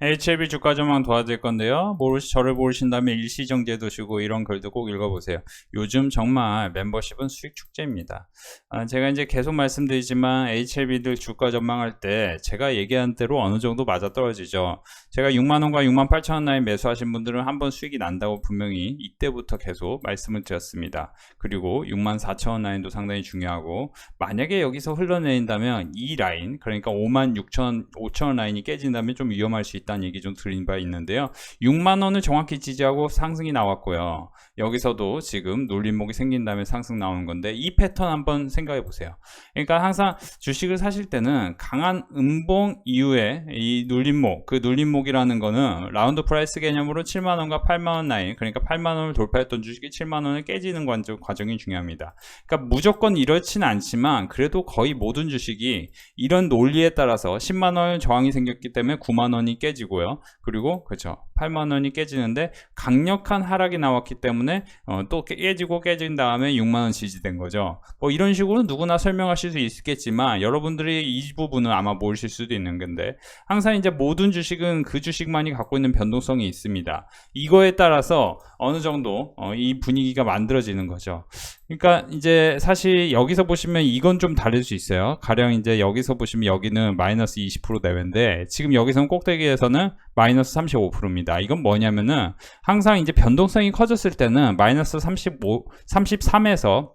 HLB 주가 전망 도와드릴 건데요. 모르시, 저를 모르신다면 일시정지해 두시고 이런 글도 꼭 읽어보세요. 요즘 정말 멤버십은 수익 축제입니다. 아, 제가 이제 계속 말씀드리지만 HLB들 주가 전망할 때 제가 얘기한 대로 어느 정도 맞아 떨어지죠. 제가 6만원과 6만 8천원 라인 매수하신 분들은 한번 수익이 난다고 분명히 이때부터 계속 말씀을 드렸습니다. 그리고 6만 4천원 라인도 상당히 중요하고 만약에 여기서 흘러내린다면 이 라인 그러니까 5만 6천 5천원 라인이 깨진다면 좀 위험할 수 있다 는 얘기 좀 드린 바 있는데요. 6만 원을 정확히 지지하고 상승이 나왔고요. 여기서도 지금 눌림목이 생긴다면 상승 나오는 건데 이 패턴 한번 생각해 보세요. 그러니까 항상 주식을 사실 때는 강한 음봉 이후에 이 눌림목 그 눌림목이라는 거는 라운드 프라이스 개념으로 7만 원과 8만 원 라인 그러니까 8만 원을 돌파했던 주식이 7만 원을 깨지는 과정, 과정이 중요합니다. 그러니까 무조건 이렇지는 않지만 그래도 거의 모든 주식이 이런 논리에 따라서 10만 원 저항이 생겼기 때문에 9만 원이 깨지 고요. 그리고 그렇죠. 8만 원이 깨지는데 강력한 하락이 나왔기 때문에 어, 또 깨지고 깨진 다음에 6만 원 지지된 거죠. 뭐 이런 식으로 누구나 설명하실 수 있겠지만 여러분들이 이 부분은 아마 모르실 수도 있는 건데 항상 이제 모든 주식은 그 주식만이 갖고 있는 변동성이 있습니다. 이거에 따라서 어느 정도 어, 이 분위기가 만들어지는 거죠. 그러니까 이제 사실 여기서 보시면 이건 좀 다를 수 있어요. 가령 이제 여기서 보시면 여기는 마이너스 20% 내외인데 지금 여기서는 꼭대기에서는 마이너스 35%입니다. 이건 뭐냐면은 항상 이제 변동성이 커졌을 때는 마이너스 35, 33에서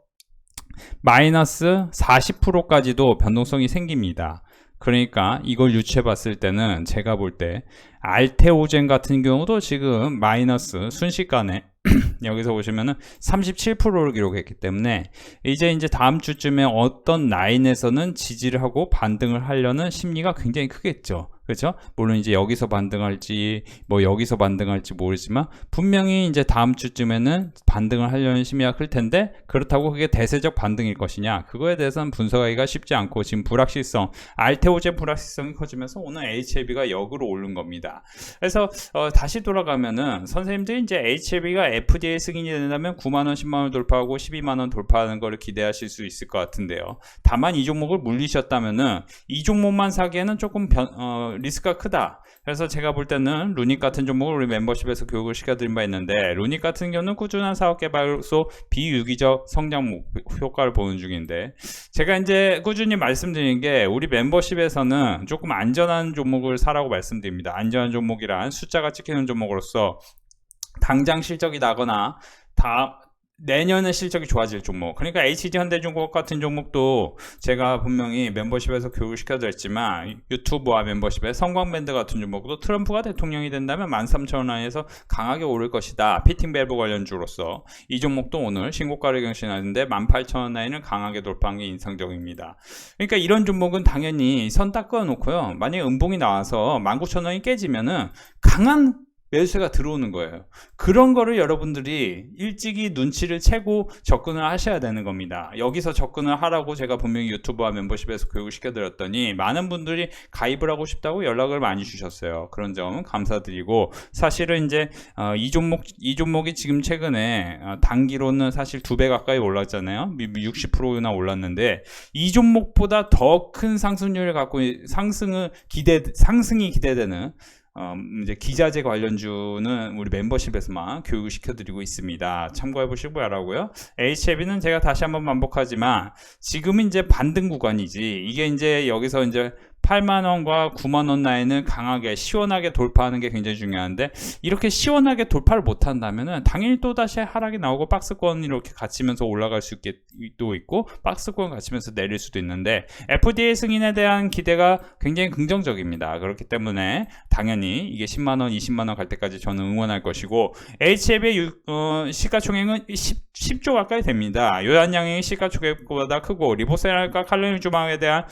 마이너스 40%까지도 변동성이 생깁니다. 그러니까 이걸 유추해 봤을 때는 제가 볼 때 알테오젠 같은 경우도 지금 마이너스 순식간에 여기서 보시면은 37%를 기록했기 때문에 이제 이제 다음 주쯤에 어떤 라인에서는 지지를 하고 반등을 하려는 심리가 굉장히 크겠죠. 그렇죠? 물론 이제 여기서 반등할지 뭐 여기서 반등할지 모르지만 분명히 이제 다음 주쯤에는 반등을 하려는 심리가 클 텐데 그렇다고 그게 대세적 반등일 것이냐 그거에 대해서는 분석하기가 쉽지 않고 지금 불확실성 알테오제 불확실성이 커지면서 오늘 HLB가 역으로 오른 겁니다. 그래서 어, 다시 돌아가면은 선생님들이 이제 HLB가 FDA 승인이 된다면 9만 원, 10만 원 돌파하고 12만 원 돌파하는 거를 기대하실 수 있을 것 같은데요. 다만 이 종목을 물리셨다면은 이 종목만 사기에는 조금 변, 어, 리스크가 크다. 그래서 제가 볼 때는 루닉 같은 종목을 우리 멤버십에서 교육을 시켜드린 바 있는데 루닉 같은 경우는 꾸준한 사업 개발 소 비유기적 성장 효과를 보는 중인데 제가 이제 꾸준히 말씀드린 게 우리 멤버십에서는 조금 안전한 종목을 사라고 말씀드립니다. 안전한 종목이란 숫자가 찍히는 종목으로서 당장 실적이 나거나 다 내년에 실적이 좋아질 종목. 그러니까 HD 현대중공업 같은 종목도 제가 분명히 멤버십에서 교육을 시켜드렸지만 유튜브와 멤버십에 성광밴드 같은 종목도 트럼프가 대통령이 된다면 13,000원에서 강하게 오를 것이다. 피팅 밸브 관련주로서 이 종목도 오늘 신고가를 경신하는데 18,000원 라인을 강하게 돌파한 게 인상적입니다. 그러니까 이런 종목은 당연히 선 닦아 놓고요. 만약에 음봉이 나와서 19,000원이 깨지면은 강한 매수세가 들어오는 거예요. 그런 거를 여러분들이 일찍이 눈치를 채고 접근을 하셔야 되는 겁니다. 여기서 접근을 하라고 제가 분명히 유튜브와 멤버십에서 교육을 시켜드렸더니 많은 분들이 가입을 하고 싶다고 연락을 많이 주셨어요. 그런 점은 감사드리고 사실은 이제 어, 이 종목 이 종목이 지금 최근에 어, 단기로는 사실 두 배 가까이 올랐잖아요. 60%나 올랐는데 이 종목보다 더 큰 상승률을 갖고 상승을 기대 상승이 기대되는 어, 이제 기자재 관련주는 우리 멤버십에서만 교육을 시켜드리고 있습니다. 참고해 보시고 바라고요. HLB는 제가 다시 한번 반복하지만 지금은 이제 반등 구간이지 이게 이제 여기서 이제 8만원과 9만원 라인을 강하게 시원하게 돌파하는 게 굉장히 중요한데 이렇게 시원하게 돌파를 못한다면 당연히 또다시 하락이 나오고 박스권 이렇게 갇히면서 올라갈 수도 있고 박스권 갇히면서 내릴 수도 있는데 FDA 승인에 대한 기대가 굉장히 긍정적입니다. 그렇기 때문에 당연히 이게 10만원, 20만원 갈 때까지 저는 응원할 것이고 HF의 어, 시가총액은 10, 10조 가까이 됩니다. 요한양의 시가총액보다 크고 리보세랄과 칼로리 주방에 대한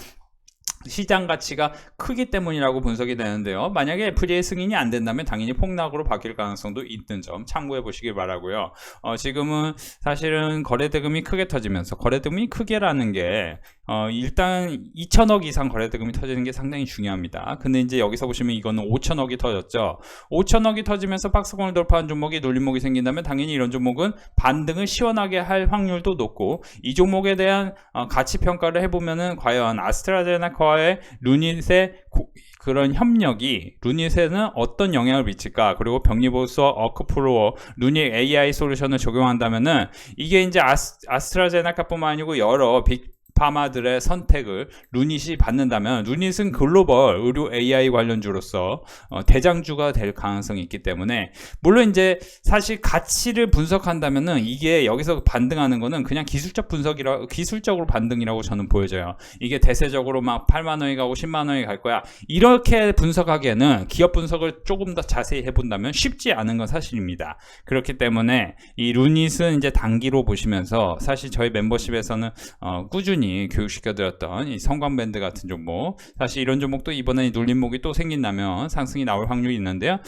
시장 가치가 크기 때문이라고 분석이 되는데요. 만약에 FDA 승인이 안 된다면 당연히 폭락으로 바뀔 가능성도 있는 점 참고해 보시기 바라고요. 어, 지금은 사실은 거래대금이 크게 터지면서 거래대금이 크게라는 게 어, 일단 2천억 이상 거래대금이 터지는 게 상당히 중요합니다. 근데 이제 여기서 보시면 이거는 5천억이 터졌죠. 5천억이 터지면서 박스권을 돌파한 종목이 놀림목이 생긴다면 당연히 이런 종목은 반등을 시원하게 할 확률도 높고 이 종목에 대한 어, 가치 평가를 해보면은 과연 아스트라제네카 와 투자와의 루닛의 고- 그런 협력이 루닛에는 어떤 영향을 미칠까? 그리고 병리보수와 어크프로어 루닛 AI 솔루션을 적용한다면은 이게 이제 아스, 아스트라제네카뿐만 아니고 여러 빅 파마들의 선택을 루닛이 받는다면 루닛은 글로벌 의료 AI 관련주로서 어, 대장주가 될 가능성이 있기 때문에 물론 이제 사실 가치를 분석한다면은 이게 여기서 반등하는 거는 그냥 기술적 분석이라 기술적으로 반등이라고 저는 보여져요. 이게 대세적으로 막 8만 원이 가고 10만 원이 갈 거야. 이렇게 분석하기에는 기업 분석을 조금 더 자세히 해본다면 쉽지 않은 건 사실입니다. 그렇기 때문에 이 루닛은 이제 단기로 보시면서 사실 저희 멤버십에서는 어, 꾸준히 교육시켜드렸던 이 성광밴드 같은 종목 사실 이런 종목도 이번에 눌림목이 또 생긴다면 상승이 나올 확률이 있는데요.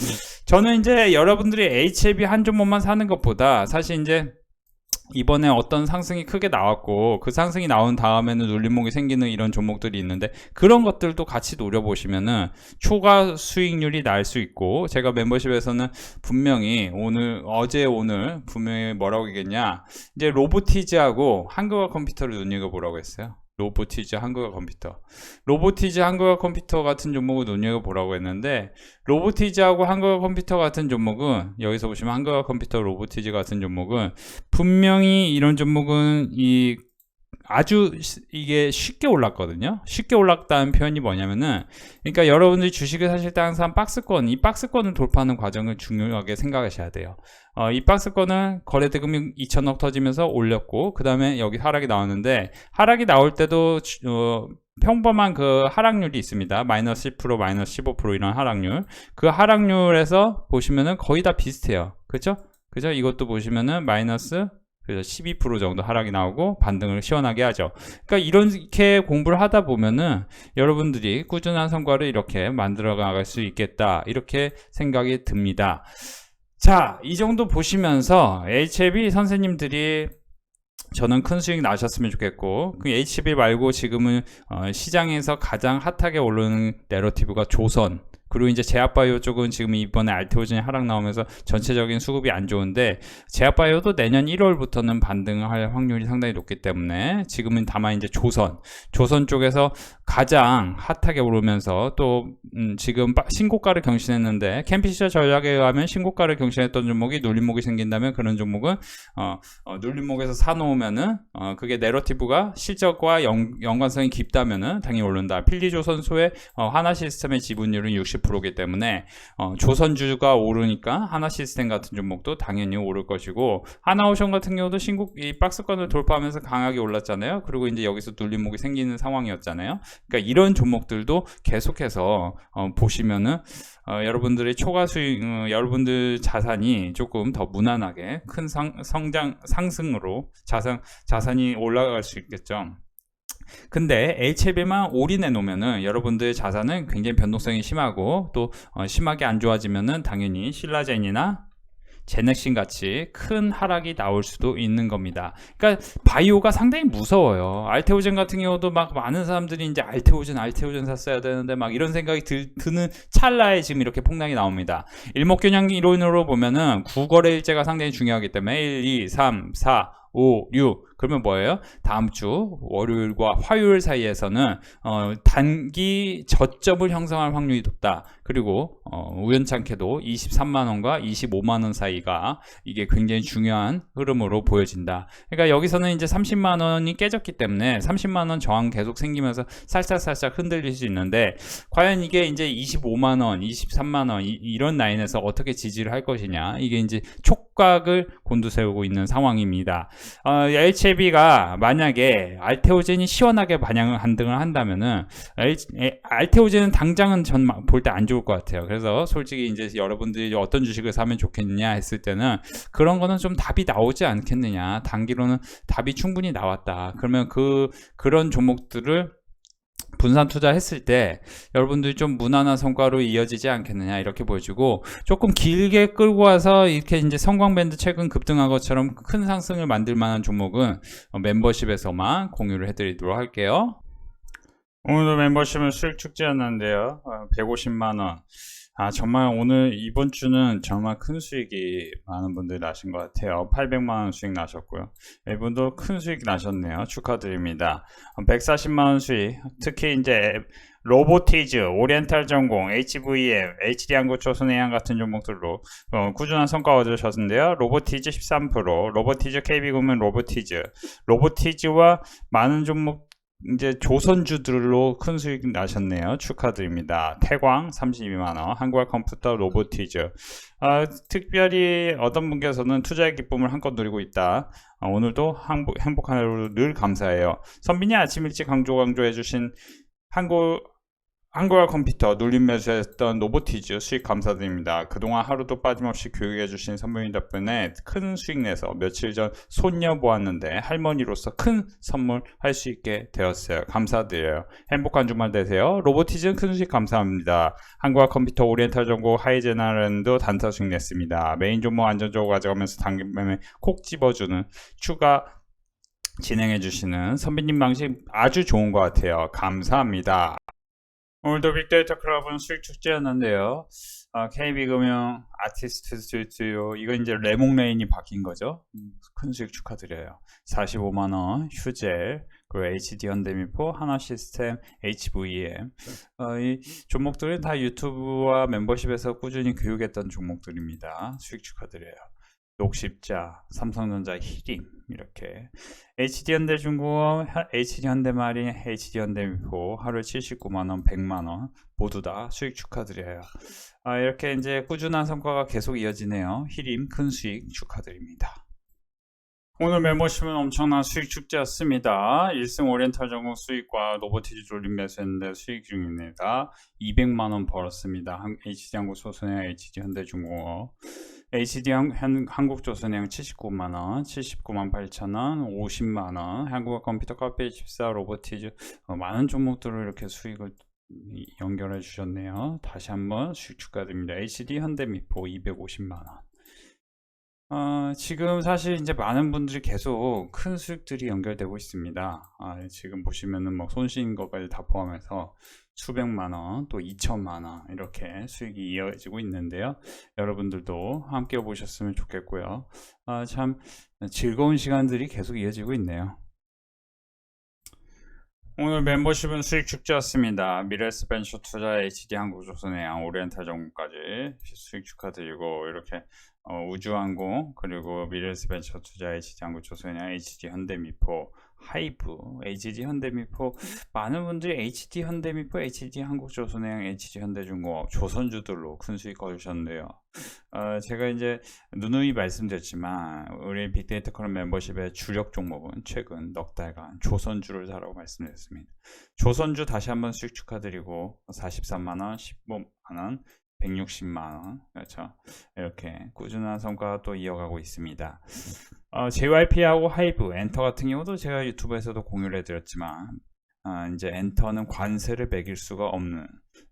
저는 이제 여러분들이 HLB 한 종목만 사는 것보다 사실 이제 이번에 어떤 상승이 크게 나왔고 그 상승이 나온 다음에는 눌림목이 생기는 이런 종목들이 있는데 그런 것들도 같이 노려보시면은 초과 수익률이 날 수 있고 제가 멤버십에서는 분명히 오늘 어제 오늘 분명히 뭐라고 얘기했냐? 이제 로보티즈하고 한국어 컴퓨터를 눈여겨보라고 했어요 로보티즈 한국어 컴퓨터. 로보티즈 한국어 컴퓨터 같은 종목을 눈여겨보라고 했는데 로보티즈하고 한국어 컴퓨터 같은 종목은 여기서 보시면 한국어 컴퓨터 로보티즈 같은 종목은 분명히 이런 종목은 이 아주 시- 이게 쉽게 올랐거든요. 쉽게 올랐다는 표현이 뭐냐면은 그러니까 여러분들이 주식을 사실 때 항상 박스권 이 박스권을 돌파하는 과정을 중요하게 생각하셔야 돼요. 어, 이 박스권은 거래 대금이 2천억 터지면서 올렸고 그 다음에 여기 하락이 나왔는데 하락이 나올 때도 주- 어, 평범한 그 하락률이 있습니다. 마이너스 10% 마이너스 15% 이런 하락률. 그 하락률에서 보시면은 거의 다 비슷해요. 그죠? 그죠? 이것도 보시면은 마이너스 그래서 12% 정도 하락이 나오고 반등을 시원하게 하죠. 그러니까 이렇게 공부를 하다 보면은 여러분들이 꾸준한 성과를 이렇게 만들어 나갈 수 있겠다. 이렇게 생각이 듭니다. 자, 이 정도 보시면서 HLB 선생님들이 저는 큰 수익 나셨으면 좋겠고 그 HB 말고 지금은 어, 시장에서 가장 핫하게 오르는 내러티브가 조선 그리고 이제 제약바이오 쪽은 지금 이번에 알테오젠이 하락 나오면서 전체적인 수급이 안 좋은데 제약바이오도 내년 1월부터는 반등할 확률이 상당히 높기 때문에 지금은 다만 이제 조선 조선 쪽에서 가장 핫하게 오르면서 또 음, 지금 빠- 신고가를 경신했는데 캠피셔 전략에 의하면 신고가를 경신했던 종목이 눌림목이 생긴다면 그런 종목은 어, 어, 눌림목에서 사놓으면은 어, 그게 내러티브가 실적과 연, 연관성이 깊다면은 당연히 오른다. 필리조선소의 어, 하나 시스템의 지분율은 60% 이기 때문에 어, 조선주가 오르니까 하나 시스템 같은 종목도 당연히 오를 것이고 하나오션 같은 경우도 신국 이 박스권을 돌파하면서 강하게 올랐잖아요. 그리고 이제 여기서 눌림목이 생기는 상황이었잖아요. 그러니까 이런 종목들도 계속해서 어, 보시면은 어, 여러분들의 초과 수익, 어, 여러분들 자산이 조금 더 무난하게 큰 상, 성장, 상승으로 자산, 자산이 올라갈 수 있겠죠. 근데 HLB만 올인해 놓으면은 여러분들의 자산은 굉장히 변동성이 심하고 또 어, 심하게 안 좋아지면은 당연히 신라젠이나 제넥신 같이 큰 하락이 나올 수도 있는 겁니다. 그러니까 바이오가 상당히 무서워요. 알테오젠 같은 경우도 막 많은 사람들이 이제 알테오젠, 알테오젠 샀어야 되는데 막 이런 생각이 들, 드는 찰나에 지금 이렇게 폭락이 나옵니다. 일목균형 이론으로 보면은 구거래일제가 상당히 중요하기 때문에 1, 2, 3, 4, 5, 6 그러면 뭐예요? 다음 주 월요일과 화요일 사이에서는 어, 단기 저점을 형성할 확률이 높다. 그리고 어, 우연찮게도 23만 원과 25만 원 사이가 이게 굉장히 중요한 흐름으로 보여진다. 그러니까 여기서는 이제 30만 원이 깨졌기 때문에 30만 원 저항 계속 생기면서 살짝살짝 흔들릴 수 있는데 과연 이게 이제 25만 원, 23만 원 이, 런 라인에서 어떻게 지지를 할 것이냐 이게 이제 촉 각을 곤두세우고 있는 상황입니다. 어, HLB가 만약에 알테오젠이 시원하게 반향을 반등을 한다면은 알테오젠은 당장은 전 볼 때 안 좋을 것 같아요. 그래서 솔직히 이제 여러분들이 어떤 주식을 사면 좋겠느냐 했을 때는 그런 거는 좀 답이 나오지 않겠느냐. 단기로는 답이 충분히 나왔다. 그러면 그 그런 종목들을 분산 투자했을 때 여러분들이 좀 무난한 성과로 이어지지 않겠느냐 이렇게 보여주고 조금 길게 끌고 와서 이렇게 이제 성광밴드 최근 급등한 것처럼 큰 상승을 만들 만한 종목은 어, 멤버십에서만 공유를 해드리도록 할게요. 오늘도 멤버십은 수익 축제였는데요. 150만원. 아, 정말 오늘 이번 주는 정말 큰 수익이 많은 분들이 나신 것 같아요. 800만원 수익 나셨고요. 이분도 큰 수익 나셨네요. 축하드립니다. 140만원 수익. 특히 이제 로보티즈, 오리엔탈 전공, HVM, HD한국 조선해양 같은 종목들로 어, 꾸준한 성과 얻으셨는데요. 로보티즈 13%, 로보티즈 KB금융 로보티즈, 로보티즈와 많은 종목 이제 조선주들로 큰 수익 나셨네요. 축하드립니다. 태광 32만원, 한국화 컴퓨터 로보티즈. 아, 특별히 어떤 분께서는 투자의 기쁨을 한껏 누리고 있다. 아, 오늘도 행복, 행복한 하루 늘 감사해요. 선빈이 아침 일찍 강조 강조해주신 한국 한국화 컴퓨터 눌림 매수했던 노보티즈 수익 감사드립니다. 그동안 하루도 빠짐없이 교육해주신 선배님 덕분에 큰 수익 내서 며칠 전 손녀 보았는데 할머니로서 큰 선물 할 수 있게 되었어요. 감사드려요. 행복한 주말 되세요. 로보티즈는 큰 수익 감사합니다. 한국화 컴퓨터 오리엔탈 정보 하이제나랜드 단타 수익 냈습니다. 메인 종목 안전적으로 가져가면서 당긴 매매 콕 집어주는 추가 진행해주시는 선배님 방식 아주 좋은 것 같아요. 감사합니다. 오늘도 빅데이터 클럽은 수익 축제였는데요. 아, KB금융 아티스트 스튜디오 이거 이제 레몽 레인이 바뀐 거죠. 음, 큰 수익 축하드려요. 45만 원 휴젤 그리고 HD 현대미포 하나 시스템 HVM 어, 이 종목들은 다 유튜브와 멤버십에서 꾸준히 교육했던 종목들입니다. 수익 축하드려요. 녹십자, 삼성전자, 히림 이렇게 HD현대중공업, HD현대마린, HD현대미포 하루에 79만원, 100만원 모두 다 수익 축하드려요. 아, 이렇게 이제 꾸준한 성과가 계속 이어지네요. 히림 큰 수익 축하드립니다. 오늘 멤버십은 엄청난 수익 축제였습니다. 1승 오리엔탈 전공 수익과 로보티즈 졸림 매수했는데 수익 중입니다. 200만원 벌었습니다. HD한국 소선행 HD현대중공업 HD 한, 한국조선행 79만원, 79만 8천원, 50만원, 한국어 컴퓨터 카페 24 로보티즈 어, 많은 종목들을 이렇게 수익을 연결해 주셨네요. 다시 한번 수익 축하드립니다. HD 현대미포 250만원. 어, 지금 사실 이제 많은 분들이 계속 큰 수익들이 연결되고 있습니다. 아, 지금 보시면은 뭐 손실인 것까지 다 포함해서 수백만 원, 또 2천만 원 이렇게 수익이 이어지고 있는데요. 여러분들도 함께 보셨으면 좋겠고요. 아, 참 즐거운 시간들이 계속 이어지고 있네요. 오늘 멤버십은 수익 축제였습니다. 미래스 벤처 투자 HD 한국조선해양 오리엔탈 정보까지 수익 축하드리고 이렇게 어, 우주항공 그리고 미래스 벤처 투자 HD 한국조선해양 HD 현대미포 하이브, HG 현대미포 많은 분들이 HD 현대미포, HD 한국조선해양, HD 현대중공업 조선주들로 큰 수익 거두셨는데요. 어, 제가 이제 누누이 말씀드렸지만 우리 빅데이터 커럼 멤버십의 주력 종목은 최근 넉 달간 조선주를 사라고 말씀드렸습니다. 조선주 다시 한번 수익 축하드리고 43만원, 15만원, 160만원. 그렇죠. 이렇게 꾸준한 성과 또 이어가고 있습니다. 어, JYP하고 하이브 엔터 같은 경우도 제가 유튜브에서도 공유를 해드렸지만 어, 이제 엔터는 관세를 매길 수가 없는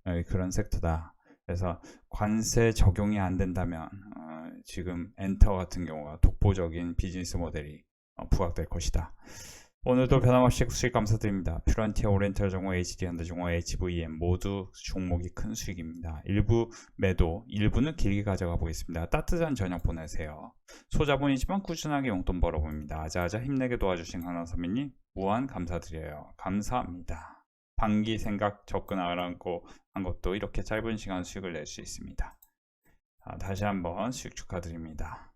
어, 그런 섹터다. 그래서 관세 적용이 안 된다면 어, 지금 엔터 같은 경우가 독보적인 비즈니스 모델이 어, 부각될 것이다 오늘도 변함없이 수익 감사드립니다. 퓨런티어 오렌탈 정호 HD 현대정호 HVM 모두 종목이 큰 수익입니다. 일부 매도, 일부는 길게 가져가 보겠습니다. 따뜻한 저녁 보내세요. 소자본이지만 꾸준하게 용돈 벌어봅니다. 아자아자 힘내게 도와주신 강남선배님 무한 감사드려요. 감사합니다. 반기 생각 접근하라고 한 것도 이렇게 짧은 시간 수익을 낼 수 있습니다. 자, 다시 한번 수익 축하드립니다.